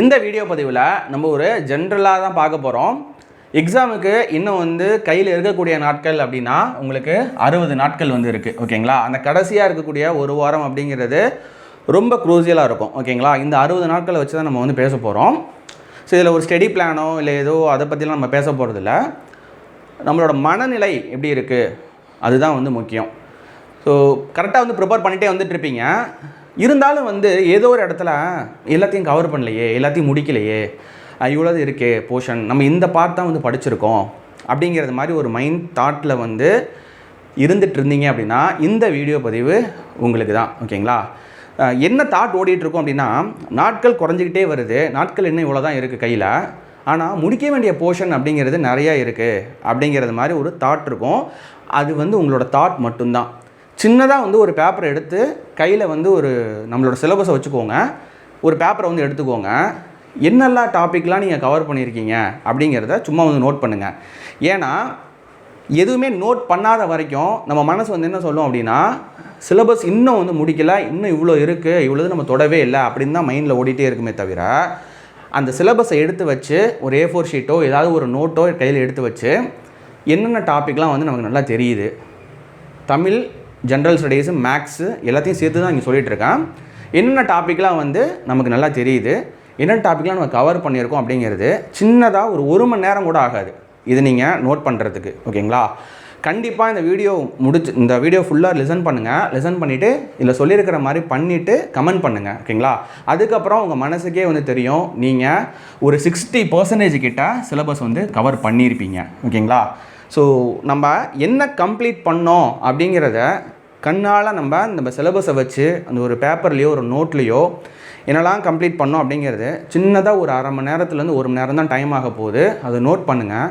இந்த வீடியோ பதிவில் நம்ம ஒரு ஜென்ரலாக தான் பார்க்க போகிறோம் எக்ஸாமுக்கு இன்னும் வந்து கையில் இருக்கக்கூடிய நாட்கள் அப்படின்னா உங்களுக்கு அறுபது நாட்கள் வந்து இருக்குது ஓகேங்களா? அந்த கடைசியாக இருக்கக்கூடிய ஒரு வாரம் அப்படிங்கிறது ரொம்ப குரூசியலாக இருக்கும். ஓகேங்களா? இந்த அறுபது நாட்களை வச்சு தான் நம்ம வந்து பேச போகிறோம் ஸோ இதில் ஒரு ஸ்டடி பிளானோ இல்லை ஏதோ அதை பற்றிலாம் நம்ம பேச போகிறதில்ல நம்மளோட மனநிலை எப்படி இருக்குது அதுதான் வந்து முக்கியம். ஸோ கரெக்டாக வந்து ப்ரிப்பேர் பண்ணிகிட்டே வந்துட்டுருப்பீங்க இருந்தாலும் வந்து ஏதோ ஒரு இடத்துல எல்லாத்தையும் கவர் பண்ணலையே எல்லாத்தையும் முடிக்கலையே இவ்வளோது இருக்கே போர்ஷன் நம்ம இந்த பார்ட் தான் வந்து படிச்சிருக்கோம் அப்படிங்கிறது மாதிரி ஒரு மைண்ட் தாட்டில் வந்து இருந்துட்டு இருந்தீங்க அப்படின்னா இந்த வீடியோ பதிவு உங்களுக்கு தான் ஓகேங்களா என்ன தாட் ஓடிட்டுருக்கோம் அப்படின்னா நாட்கள் குறைஞ்சிக்கிட்டே வருது. நாட்கள் இன்னும் இவ்வளோ தான் இருக்குது கையில். ஆனால் முடிக்க வேண்டிய போர்ஷன் அப்படிங்கிறது நிறையா இருக்குது அப்படிங்கிறது மாதிரி ஒரு தாட் இருக்கும். அது வந்து உங்களோட தாட் மட்டும்தான். சின்னதாக வந்து ஒரு பேப்பரை எடுத்து கையில் வந்து ஒரு நம்மளோட சிலபஸை வச்சுக்கோங்க. ஒரு பேப்பரை வந்து எடுத்துக்கோங்க. என்னெல்லாம் டாப்பிக்லாம் நீங்கள் கவர் பண்ணியிருக்கீங்க அப்படிங்கிறத சும்மா வந்து நோட் பண்ணுங்கள் ஏன்னா எதுவுமே நோட் பண்ணாத வரைக்கும் நம்ம மனசு வந்து என்ன சொல்லும் அப்படின்னா சிலபஸ் இன்னும் வந்து முடிக்கல இன்னும் இவ்வளோ இருக்குது இவ்வளோ நம்ம தொடவே இல்லை அப்படின்னு தான் மைண்டில் ஓடிட்டே இருக்குமே தவிர அந்த சிலபஸை எடுத்து வச்சு ஒரு ஏ ஃபோர் ஷீட்டோ ஏதாவது ஒரு நோட்டோ கையில் எடுத்து வச்சு என்னென்ன டாப்பிக்லாம் வந்து நமக்கு நல்லா தெரியுது. தமிழ் ஜென்ரல் ஸ்டடீஸு மேக்ஸு எல்லாத்தையும் சேர்த்து தான் இங்கே சொல்லிகிட்ருக்கேன் இருக்கேன் என்னென்ன டாப்பிக்லாம் வந்து நமக்கு நல்லா தெரியுது என்னென்ன டாப்பிக்லாம் நம்ம கவர் பண்ணியிருக்கோம் அப்படிங்கிறது சின்னதாக ஒரு ஒரு மணி நேரம் கூட ஆகாது. இது நீங்கள் நோட் பண்ணுறதுக்கு ஓகேங்களா? கண்டிப்பாக இந்த வீடியோ முடிச்சு இந்த வீடியோ ஃபுல்லாக லிசன் பண்ணுங்கள் லிசன் பண்ணிவிட்டு இதில் சொல்லியிருக்கிற மாதிரி பண்ணிவிட்டு கமெண்ட் பண்ணுங்கள் ஓகேங்களா? அதுக்கப்புறம் உங்கள் மனசுக்கே வந்து தெரியும் நீங்கள் ஒரு சிக்ஸ்டி பர்சன்டேஜ் கிட்ட சிலபஸ் வந்து கவர் பண்ணியிருப்பீங்க ஓகேங்களா? ஸோ நம்ம என்ன கம்ப்ளீட் பண்ணோம் அப்படிங்கிறத கண்ணால் நம்ம நம்ம சிலபஸை வச்சு அந்த ஒரு பேப்பர்லேயோ ஒரு நோட்லேயோ என்னெல்லாம் கம்ப்ளீட் பண்ணோம் அப்படிங்கிறது சின்னதாக ஒரு அரை மணி நேரத்துலேருந்து ஒரு மணி நேரம் தான் டைம் ஆக போகுது. அதை நோட் பண்ணுங்கள்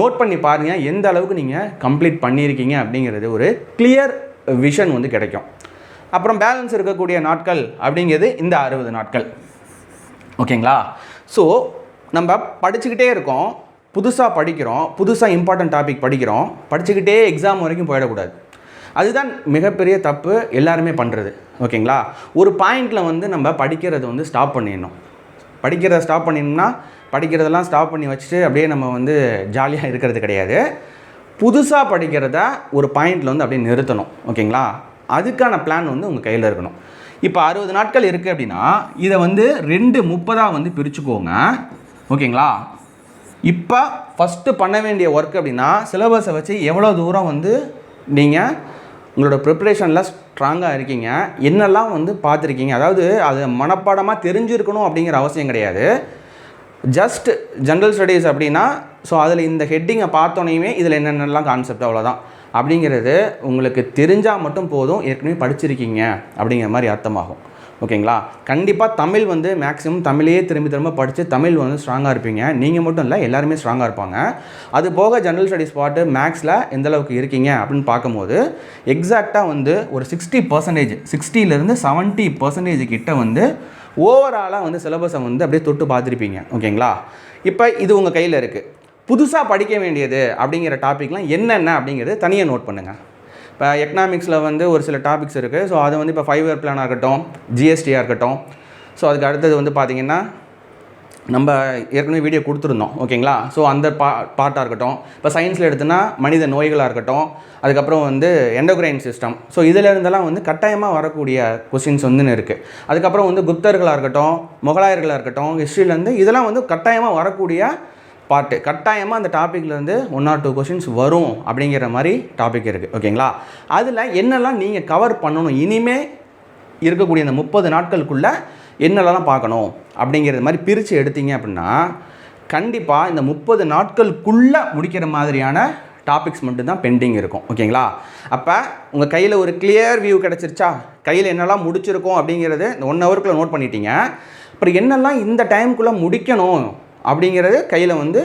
நோட் பண்ணி பாருங்கள் எந்த அளவுக்கு நீங்கள் கம்ப்ளீட் பண்ணியிருக்கீங்க அப்படிங்கிறது ஒரு கிளியர் விஷன் வந்து கிடைக்கும். அப்புறம் பேலன்ஸ் இருக்கக்கூடிய நாட்கள் அப்படிங்கிறது இந்த அறுபது நாட்கள். ஓகேங்களா? ஸோ நம்ம படிச்சுக்கிட்டே இருக்கோம். புதுசாக படிக்கிறோம் புதுசாக இம்பார்ட்டன்ட் டாபிக் படிக்கிறோம் படிச்சுக்கிட்டே எக்ஸாம் வரைக்கும் போயிடக்கூடாது. அதுதான் மிகப்பெரிய தப்பு எல்லாருமே பண்ணுறது ஓகேங்களா? ஒரு பாயிண்டில் வந்து நம்ம படிக்கிறத வந்து ஸ்டாப் பண்ணிடணும். படிக்கிறத ஸ்டாப் பண்ணிடணும்னா படிக்கிறதெல்லாம் ஸ்டாப் பண்ணி வச்சுட்டு அப்படியே நம்ம வந்து ஜாலியாக இருக்கிறது கிடையாது. புதுசாக படிக்கிறத ஒரு பாயிண்டில் வந்து அப்படியே நிறுத்தணும். ஓகேங்களா? அதுக்கான பிளான் வந்து உங்கள் கையில் இருக்கணும். இப்போ அறுபது நாட்கள் இருக்குது அப்படின்னா இதை வந்து ரெண்டு முப்பதாக வந்து பிரிச்சுக்கோங்க. ஓகேங்களா? இப்போ ஃபஸ்ட்டு பண்ண வேண்டிய ஒர்க் அப்படின்னா சிலபஸை வச்சு எவ்வளோ தூரம் வந்து நீங்கள் உங்களோட ப்ரிப்ரேஷனில் ஸ்ட்ராங்காக இருக்கீங்க என்னெல்லாம் வந்து பார்த்துருக்கீங்க? அதாவது அது மனப்பாடமாக தெரிஞ்சிருக்கணும் அப்படிங்கிற அவசியம் கிடையாது. ஜஸ்ட் ஜென்ரல் ஸ்டடீஸ் அப்படின்னா ஸோ அதில் இந்த ஹெட்டிங்கை பார்த்தோன்னே இதில் என்னென்னலாம் கான்செப்ட் அவ்வளோதான் அப்படிங்கிறது உங்களுக்கு தெரிஞ்சால் மட்டும் போதும் ஏற்கனவே படிச்சிருக்கீங்க அப்படிங்கிற மாதிரி அர்த்தமாகும். ஓகேங்களா? கண்டிப்பாக தமிழ் வந்து மேக்ஸிமம் தமிழையே திரும்பி திரும்ப படித்து தமிழ் வந்து ஸ்ட்ராங்காக இருப்பீங்க. நீங்கள் மட்டும் இல்லை எல்லாருமே ஸ்ட்ராங்காக இருப்பாங்க. அது போக ஜென்ரல் ஸ்டடீஸ் பாட்டு மேக்ஸில் எந்தளவுக்கு இருக்கீங்க அப்படின்னு பார்க்கும்போது எக்ஸாக்டாக வந்து ஒரு சிக்ஸ்டி பர்சன்டேஜ் சிக்ஸ்டிலேருந்து செவன்ட்டி பர்சன்டேஜ் கிட்ட வந்து ஓவராலாக வந்து சிலபஸை வந்து அப்படியே தொட்டு பார்த்துருப்பீங்க. ஓகேங்களா? இப்போ இது உங்கள் கையில் இருக்குது புதுசாக படிக்க வேண்டியது அப்படிங்கிற டாப்பிக்லாம் என்னென்ன அப்படிங்கிறது தனியாக நோட் பண்ணுங்கள் இப்போ எக்கனாமிக்ஸில் வந்து ஒரு சில டாபிக்ஸ் இருக்குது ஸோ அது வந்து இப்போ ஃபைவ் இயர் பிளானாக இருக்கட்டும் ஜிஎஸ்டியாக இருக்கட்டும். ஸோ அதுக்கு அடுத்தது வந்து பார்த்திங்கன்னா நம்ம ஏற்கனவே வீடியோ கொடுத்துருந்தோம் ஓகேங்களா? ஸோ அந்த பா பார்ட்டாக இருக்கட்டும். இப்போ சயின்ஸில் எடுத்தோன்னா மனித நோய்களாக இருக்கட்டும். அதுக்கப்புறம் வந்து எண்டோக்ரைன் சிஸ்டம் ஸோ இதில் இருந்தெல்லாம் வந்து கட்டாயமாக வரக்கூடிய கொஸ்டின்ஸ் வந்துன்னு இருக்குது அதுக்கப்புறம் வந்து குப்தர்களாக இருக்கட்டும் முகலாயர்களாக இருக்கட்டும் ஹிஸ்ட்ரியிலேருந்து இதெல்லாம் வந்து கட்டாயமாக வரக்கூடிய பார்ட்டு கட்டாயமாக அந்த டாப்பிக்லேருந்து ஒன் ஆர் டூ கொஷின்ஸ் வரும் அப்படிங்கிற மாதிரி டாபிக் இருக்குது ஓகேங்களா அதில் என்னெல்லாம் நீங்கள் கவர் பண்ணணும்? இனிமே இருக்கக்கூடிய அந்த முப்பது நாட்களுக்குள்ளே என்னெல்லாம் பார்க்கணும்? அப்படிங்கிறது மாதிரி பிரித்து எடுத்தீங்க அப்படின்னா கண்டிப்பாக இந்த முப்பது நாட்களுக்குள்ளே முடிக்கிற மாதிரியான டாபிக்ஸ் மட்டும்தான் பெண்டிங் இருக்கும். ஓகேங்களா அப்போ உங்கள் கையில் ஒரு கிளியர் வியூ கிடச்சிருச்சா? கையில் என்னெல்லாம் முடிச்சிருக்கோம் அப்படிங்கிறது இந்த ஒன் ஹவருக்குள்ளே நோட் பண்ணிட்டீங்க. அப்புறம் என்னெல்லாம் இந்த டைமுக்குள்ளே முடிக்கணும்? அப்படிங்கிறது கையில் வந்து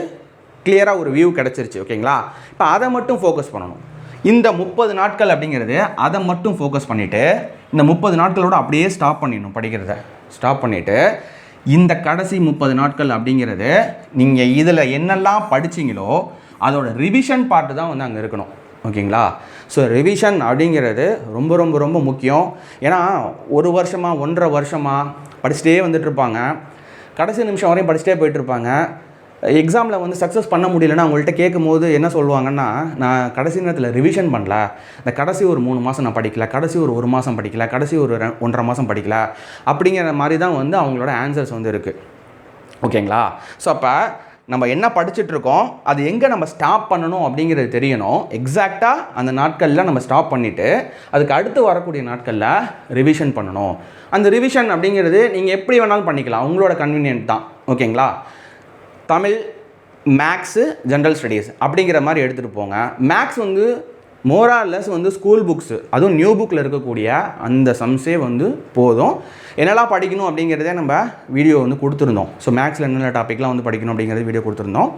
கிளியராக ஒரு வியூ கிடச்சிருச்சு ஓகேங்களா இப்போ அதை மட்டும் ஃபோக்கஸ் பண்ணணும். இந்த முப்பது நாட்கள் அப்படிங்கிறது அதை மட்டும் ஃபோக்கஸ் பண்ணிவிட்டு இந்த முப்பது நாட்களோட அப்படியே ஸ்டாப் பண்ணிடணும் படிக்கிறத. ஸ்டாப் பண்ணிவிட்டு இந்த கடைசி முப்பது நாட்கள் அப்படிங்கிறது நீங்கள் இதில் என்னெல்லாம் படிச்சீங்களோ அதோட ரிவிஷன் பார்ட்டு தான் வந்து அங்கே இருக்கணும் ஓகேங்களா ஸோ ரிவிஷன் அப்படிங்கிறது ரொம்ப ரொம்ப ரொம்ப முக்கியம். ஏன்னா ஒரு வருஷமாக ஒன்றரை வருஷமாக படிச்சுட்டே வந்துட்டு இருப்பாங்க. கடைசி நிமிஷம் வரையும் படிச்சுட்டே போயிட்டுருப்பாங்க. எக்ஸாமில் வந்து சக்ஸஸ் பண்ண முடியலன்னா அவங்கள்ட்ட கேட்கும்போது என்ன சொல்லுவாங்கன்னா நான் கடைசி நேரத்தில் ரிவிஷன் பண்ணல. இந்த கடைசி ஒரு மூணு மாதம் நான் படிக்கல. கடைசி ஒரு ஒரு மாதம் படிக்கல. கடைசி ஒரு ஒன்றரை மாதம் படிக்கல. அப்படிங்கிற மாதிரி தான் வந்து அவங்களோட ஆன்சர்ஸ் வந்து இருக்குது ஓகேங்களா? ஸோ அப்போ நம்ம என்ன படிச்சுட்ருக்கோம் அது எங்கே நம்ம ஸ்டாப் பண்ணணும் அப்படிங்கிறது தெரியணும். எக்ஸாக்டாக அந்த நாட்களில் நம்ம ஸ்டாப் பண்ணிவிட்டு அதுக்கு அடுத்து வரக்கூடிய நாட்களில் ரிவிஷன் பண்ணணும். அந்த ரிவிஷன் அப்படிங்கிறது நீங்கள் எப்படி வேணாலும் பண்ணிக்கலாம். உங்களோட கன்வீனியன்ட் தான். ஓகேங்களா? தமிழ் மேக்ஸு ஜென்ரல் ஸ்டடீஸ் அப்படிங்கிற மாதிரி எடுத்துகிட்டு போங்க. மேக்ஸ் வந்து மோரார்லெஸ் வந்து ஸ்கூல் புக்ஸு அதுவும் நியூ புக்கில் இருக்கக்கூடிய அந்த சம்ஸே வந்து போதும். என்னெல்லாம் படிக்கணும் அப்படிங்கிறதே நம்ம வீடியோ வந்து கொடுத்துருந்தோம். ஸோ மேக்ஸில் என்னென்ன டாப்பிக்லாம் வந்து படிக்கணும் அப்படிங்கிறது வீடியோ கொடுத்துருந்தோம்.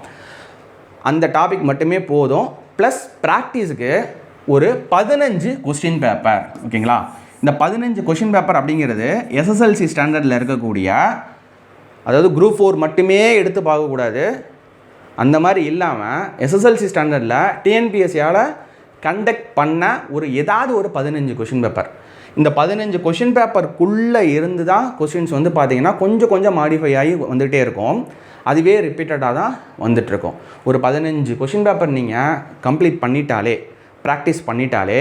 அந்த டாபிக் மட்டுமே போதும். ப்ளஸ் ப்ராக்டிஸுக்கு ஒரு பதினஞ்சு கொஸ்டின் பேப்பர் ஓகேங்களா? இந்த பதினஞ்சு கொஸ்டின் பேப்பர் அப்படிங்கிறது எஸ்எஸ்எல்சி ஸ்டாண்டர்டில் இருக்கக்கூடிய அதாவது குரூப் ஃபோர் மட்டுமே எடுத்து பார்க்கக்கூடாது. அந்த மாதிரி இல்லாமல் எஸ்எஸ்எல்சி ஸ்டாண்டர்டில் டிஎன்பிஎஸ்சியால் கண்டக்ட் பண்ண ஒரு ஏதாவது ஒரு பதினஞ்சு கொஷின் பேப்பர் இந்த பதினஞ்சு கொஷின் பேப்பருக்குள்ளே இருந்து தான் கொஷின்ஸ் வந்து பார்த்திங்கன்னா கொஞ்சம் கொஞ்சம் மாடிஃபை ஆகி வந்துகிட்டே இருக்கும். அதுவே ரிப்பீட்டடாக தான் வந்துட்டுருக்கும் ஒரு பதினஞ்சு கொஷின் பேப்பர் நீங்கள் கம்ப்ளீட் பண்ணிட்டாலே ப்ராக்டிஸ் பண்ணிட்டாலே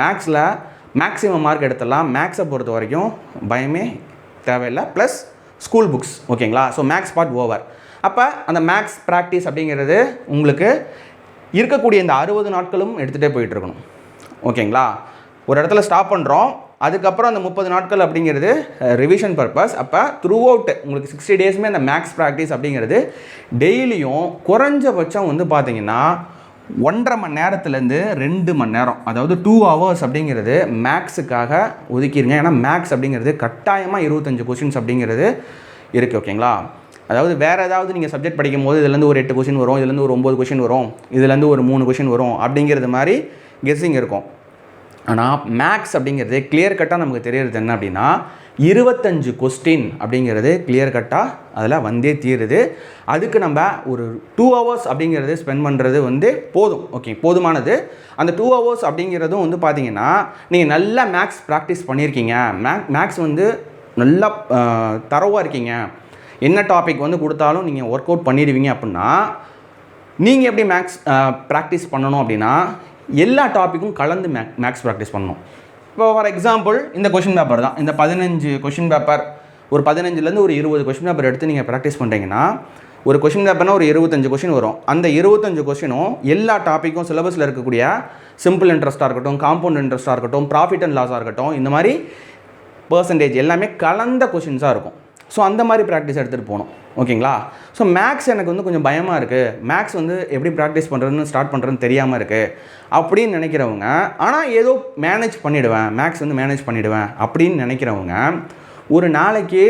மேக்ஸில் மேக்ஸிமம் மார்க் எடுத்துடலாம். மேக்ஸை பொறுத்த வரைக்கும் பயமே தேவையில்லை. ப்ளஸ் ஸ்கூல் புக்ஸ் ஓகேங்களா ஸோ மேக்ஸ் பார்ட் ஓவர் அப்போ அந்த மேக்ஸ் ப்ராக்டிஸ் அப்படிங்கிறது உங்களுக்கு இருக்கக்கூடிய இந்த அறுபது நாட்களும் எடுத்துகிட்டே போயிட்டுருக்கணும். ஓகேங்களா? ஒரு இடத்துல ஸ்டாப் பண்ணுறோம் அதுக்கப்புறம் அந்த முப்பது நாட்கள் அப்படிங்கிறது ரிவிஷன் பர்பஸ் அப்போ த்ரூ அவுட் உங்களுக்கு சிக்ஸ்டி டேஸுமே அந்த மேக்ஸ் ப்ராக்டிஸ் அப்படிங்கிறது டெய்லியும் குறைஞ்சபட்சம் வந்து பார்த்தீங்கன்னா ஒன்றரை மணி நேரத்துலேருந்து ரெண்டு மணி நேரம் அதாவது டூ ஹவர்ஸ் அப்படிங்கிறது மேக்ஸுக்காக ஒதுக்கிடுங்க ஏன்னா மேக்ஸ் அப்படிங்கிறது கட்டாயமாக இருபத்தஞ்சு கொஷின்ஸ் அப்படிங்கிறது இருக்குது ஓகேங்களா? அதாவது வேறு ஏதாவது நீங்கள் சப்ஜெக்ட் படிக்கும் போது இதுலேருந்து ஒரு எட்டு கொஷின் வரும் இதுலேருந்து ஒரு ஒம்பது கொஷின் வரும் இதுலேருந்து ஒரு மூணு கொஷின் வரும் அப்படிங்கிறது மாதிரி கெஸ்ஸிங் இருக்கும். ஆனால் மேக்ஸ் அப்படிங்கிறது கிளியர் கட்டாக நமக்கு தெரியறது என்ன அப்படின்னா இருபத்தஞ்சு கொஸ்டின் அப்படிங்கிறது கிளியர் கட்டாக அதில் வந்தே தீருது. அதுக்கு நம்ம ஒரு டூ ஹவர்ஸ் அப்படிங்கிறது ஸ்பெண்ட் பண்ணுறது வந்து போதும். ஓகே போதுமானது. அந்த டூ ஹவர்ஸ் அப்படிங்கிறதும் வந்து பார்த்தீங்கன்னா நீங்கள் நல்லா மேக்ஸ் ப்ராக்டிஸ் பண்ணியிருக்கீங்க மேக் மேக்ஸ் வந்து நல்லா தரவாக இருக்கீங்க. என்ன டாபிக் வந்து கொடுத்தாலும் நீங்கள் ஒர்க் அவுட் பண்ணிடுவீங்க அப்படின்னா நீங்கள் எப்படி மேக்ஸ் ப்ராக்டிஸ் பண்ணணும் அப்படின்னா எல்லா டாப்பிக்கும் கலந்து மேக் மேக்ஸ் ப்ராக்டிஸ் பண்ணணும். இப்போ ஃபார் எக்ஸாம்பிள் இந்த கொஷின் பேப்பர் தான். இந்த பதினஞ்சு கொஷின் பேப்பர் ஒரு பதினஞ்சுலேருந்து ஒரு இருபது கொஷின் பேப்பர் எடுத்து நீங்கள் ப்ராக்டிஸ் பண்ணுறீங்கன்னா ஒரு கொஷின் பேப்பர்னா ஒரு இருபத்தஞ்சு கொஷின் வரும். அந்த இருபத்தஞ்சு கொஷினும் எல்லா டாப்பிக்கும் சிலபஸில் இருக்கக்கூடிய சிம்பிள் இன்ட்ரெஸ்ட்டாக இருக்கட்டும் காம்பவுண்ட் இன்ட்ரெஸ்ட்டாக இருக்கட்டும் ப்ராஃபிட் அண்ட் லாஸாக இருக்கட்டும் இந்த மாதிரி பர்சன்டேஜ் எல்லாமே கலந்த கொஷின்ஸாக இருக்கும். ஸோ அந்த மாதிரி ப்ராக்டிஸ் எடுத்துகிட்டு போகணும் ஓகேங்களா? ஸோ மேக்ஸ் எனக்கு வந்து கொஞ்சம் பயமாக இருக்குது மேக்ஸ் வந்து எப்படி ப்ராக்டிஸ் பண்ணுறதுன்னு ஸ்டார்ட் பண்ணுறதுன்னு தெரியாமல் இருக்குது அப்படின்னு நினைக்கிறவங்க ஆனால் ஏதோ மேனேஜ் பண்ணிவிடுவேன் மேக்ஸ் வந்து மேனேஜ் பண்ணிவிடுவேன் அப்படின்னு நினைக்கிறவங்க ஒரு நாளைக்கு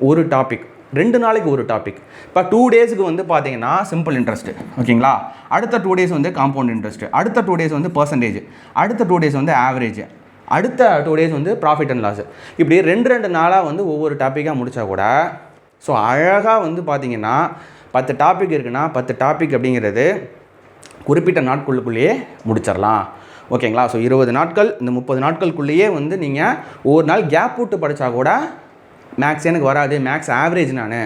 ஒரு டாபிக் ரெண்டு நாளைக்கு ஒரு டாபிக் இப்போ டூ டேஸுக்கு வந்து பார்த்தீங்கன்னா சிம்பிள் இன்ட்ரெஸ்ட்டு ஓகேங்களா? அடுத்த டூ டேஸ் வந்து காம்பவுண்ட் இன்ட்ரெஸ்ட்டு அடுத்த டூ டேஸ் வந்து பர்சன்டேஜ் அடுத்த டூ டேஸ் வந்து ஆவரேஜ் அடுத்த டூ டேஸ் வந்து ப்ராஃபிட் அண்ட் லாஸ் இப்படி ரெண்டு ரெண்டு நாளாக வந்து ஒவ்வொரு டாப்பிக்காக முடித்தா கூட ஸோ அழகாக வந்து பார்த்தீங்கன்னா பத்து டாபிக் இருக்குன்னா பத்து டாபிக் அப்படிங்கிறது குறிப்பிட்ட நாட்களுக்குள்ளேயே முடிச்சிடலாம். ஓகேங்களா ஸோ இருபது நாட்கள் இந்த முப்பது நாட்களுக்குள்ளேயே வந்து நீங்கள் ஒவ்வொரு நாள் கேப் விட்டு படித்தா கூட மேக்ஸ் எனக்கு வராது மேக்ஸ் ஆவரேஜ் நான்.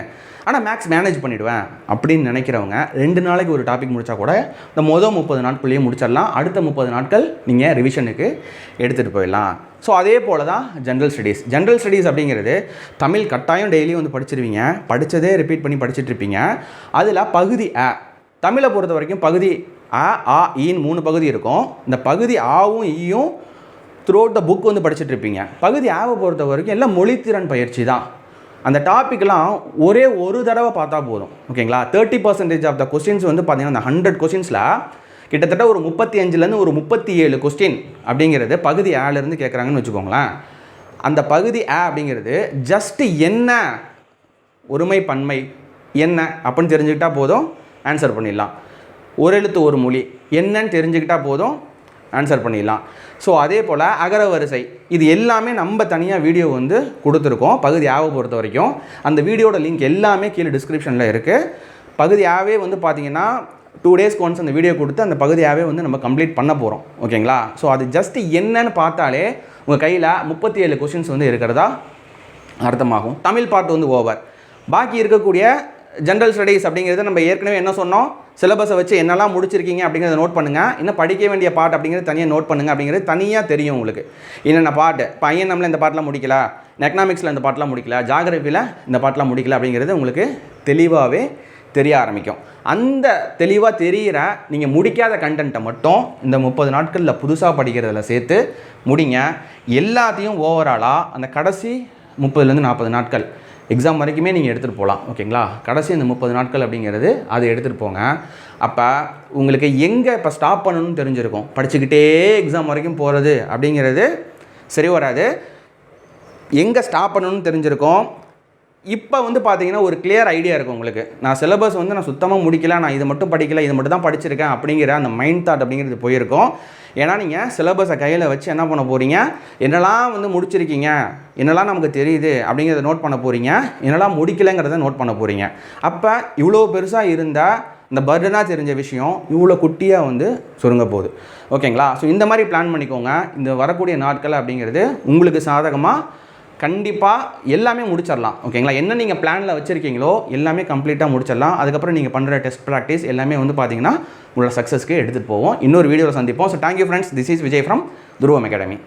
ஆனால் மேக்ஸ் மேனேஜ் பண்ணிவிடுவேன் அப்படின்னு நினைக்கிறவங்க ரெண்டு நாளைக்கு ஒரு டாபிக் முடித்தா கூட இந்த மொதல் முப்பது நாட்குள்ளேயே முடிச்சிடலாம். அடுத்த முப்பது நாட்கள் நீங்கள் ரிவிஷனுக்கு எடுத்துகிட்டு போயிடலாம். ஸோ அதே போல் தான் ஜென்ரல் ஸ்டடீஸ் ஜென்ரல் ஸ்டடீஸ் அப்படிங்கிறது தமிழ் கட்டாயம் டெய்லியும் வந்து படிச்சிருவீங்க. படித்ததே ரிப்பீட் பண்ணி படிச்சுட்டு இருப்பீங்க. அதில் பகுதி அ தமிழை பொறுத்த வரைக்கும் பகுதி அ ஆ ஈன்னு மூணு பகுதி இருக்கும். இந்த பகுதி ஆவும் ஈயும் த்ரூ அவுட் த புக் வந்து படிச்சுட்டு இருப்பீங்க. பகுதி ஆவை பொறுத்த வரைக்கும் எல்லாம் மொழித்திறன் பயிற்சி தான். அந்த டாப்பிக்லாம் ஒரே ஒரு தடவை பார்த்தா போதும். ஓகேங்களா? Thirty percentage of the questions வந்து பார்த்தீங்கன்னா அந்த ஹண்ட்ரட் கொஸ்டின்ஸில் கிட்டத்தட்ட ஒரு முப்பத்தி அஞ்சுலேருந்து ஒரு முப்பத்தி ஏழு கொஸ்டின் அப்படிங்கிறது பகுதி ஏலேருந்து கேட்குறாங்கன்னு வச்சுக்கோங்களேன். அந்த பகுதி ஏ அப்படிங்கிறது ஜஸ்ட்டு என்ன ஒருமை பன்மை என்ன அப்படின்னு தெரிஞ்சுக்கிட்டா போதும். ஆன்சர் பண்ணிடலாம். ஒரு எழுத்து ஒரு மொழி என்னன்னு தெரிஞ்சுக்கிட்டா போதும். ஆன்சர் பண்ணிடலாம். ஸோ அதே போல் அகர வரிசை. இது எல்லாமே நம்ம தனியாக வீடியோ வந்து கொடுத்துருக்கோம். பகுதி ஆவை பொறுத்த வரைக்கும். அந்த வீடியோட லிங்க் எல்லாமே கீழே டிஸ்கிரிப்ஷனில் இருக்குது பகுதி ஆவே வந்து பார்த்தீங்கன்னா டூ டேஸ்க்கு ஒன்ஸ் அந்த வீடியோ கொடுத்து அந்த பகுதியாகவே வந்து நம்ம கம்ப்ளீட் பண்ண போகிறோம் ஓகேங்களா ஸோ அது ஜஸ்ட் என்னன்னு பார்த்தாலே உங்கள் கையில் முப்பத்தி ஏழு கொஷின்ஸ் வந்து இருக்கிறதா அர்த்தமாகும். தமிழ் பார்ட் வந்து ஓவர் பாக்கி இருக்கக்கூடிய ஜென்ரல் ஸ்டடீஸ் அப்படிங்கிறது நம்ம ஏற்கனவே என்ன சொன்னோம்? சிலபஸை வச்சு என்னெல்லாம் முடிச்சிருக்கீங்க அப்படிங்கிறத நோட் பண்ணுங்கள் இன்னும் படிக்க வேண்டிய பாட்டு அப்படிங்கிறது தனியாக நோட் பண்ணுங்கள் அப்படிங்கிறது தனியாக தெரியும் உங்களுக்கு. என்னென்ன பாட்டு இப்போ ஐஎன்எம்ல இந்த பாட்டெலாம் முடிக்கல. எக்கனாமிக்ஸில் இந்த பாட்டெலாம் முடிக்கல. ஜாகிரபியில் இந்த பாட்டெலாம் முடிக்கல அப்படிங்கிறது உங்களுக்கு தெளிவாகவே தெரிய ஆரம்பிக்கும். அந்த தெளிவாக தெரிகிற நீங்கள் முடிக்காத கண்டென்ட்டை மட்டும் இந்த முப்பது நாட்களில் புதுசாக படிக்கிறதுல சேர்த்து முடிங்க. எல்லாத்தையும் ஓவராலாக அந்த கடைசி முப்பதுலேருந்து நாற்பது நாட்கள் எக்ஸாம் வரைக்குமே நீங்கள் எடுத்துகிட்டு போகலாம் ஓகேங்களா? கடைசி இந்த முப்பது நாட்கள் அப்படிங்கிறது அதை எடுத்துகிட்டு போங்க. அப்போ உங்களுக்கு எங்கே இப்போ ஸ்டாப் பண்ணணும்னு தெரிஞ்சிருக்கும். படிச்சுக்கிட்டே எக்ஸாம் வரைக்கும் போகிறது அப்படிங்கிறது சரி வராது. எங்கே ஸ்டாப் பண்ணணும்னு தெரிஞ்சிருக்கும்? இப்போ வந்து பார்த்தீங்கன்னா ஒரு கிளியர் ஐடியா இருக்கும் உங்களுக்கு. நான் சிலபஸ் வந்து நான் சுத்தமாக முடிக்கல நான் இது மட்டும் படிக்கல இது மட்டும் தான் படிச்சிருக்கேன் அப்படிங்கிற அந்த மைண்ட் தாட் அப்படிங்கிறது போயிருக்கும். ஏன்னா நீங்கள் சிலபஸை கையில் வச்சு என்ன பண்ண போகிறீங்க என்னெல்லாம் வந்து முடிச்சிருக்கீங்க? என்னெல்லாம் நமக்கு தெரியுது அப்படிங்கிறத நோட் பண்ண போகிறீங்க என்னெல்லாம் முடிக்கலைங்கிறத நோட் பண்ண போகிறீங்க அப்போ இவ்வளோ பெருசாக இருந்தால் இந்த பர்டனாக தெரிஞ்ச விஷயம் இவ்வளோ குட்டியாக வந்து சுருங்க போகுது. ஓகேங்களா ஸோ இந்த மாதிரி பிளான் பண்ணிக்கோங்க. இந்த வரக்கூடிய நாட்கள் அப்படிங்கிறது உங்களுக்கு சாதகமாக கண்டிப்பாக எல்லாமே முடிச்சிடலாம் ஓகேங்களா? என்ன நீங்கள் பிளானில் வச்சுருக்கீங்களோ எல்லாமே கம்ப்ளீட்டாக முடிச்சிடலாம். அதுக்கப்புறம் நீங்கள் பண்ணுற டெஸ்ட் ப்ராக்டிஸ் எல்லாமே வந்து பார்த்தீங்கன்னா உங்களோட சக்ஸஸ்க்கு எடுத்துகிட்டு போவோம். இன்னொரு வீடியோவில் சந்திப்போம். So thank you friends this is Vijay from Dhruvam academy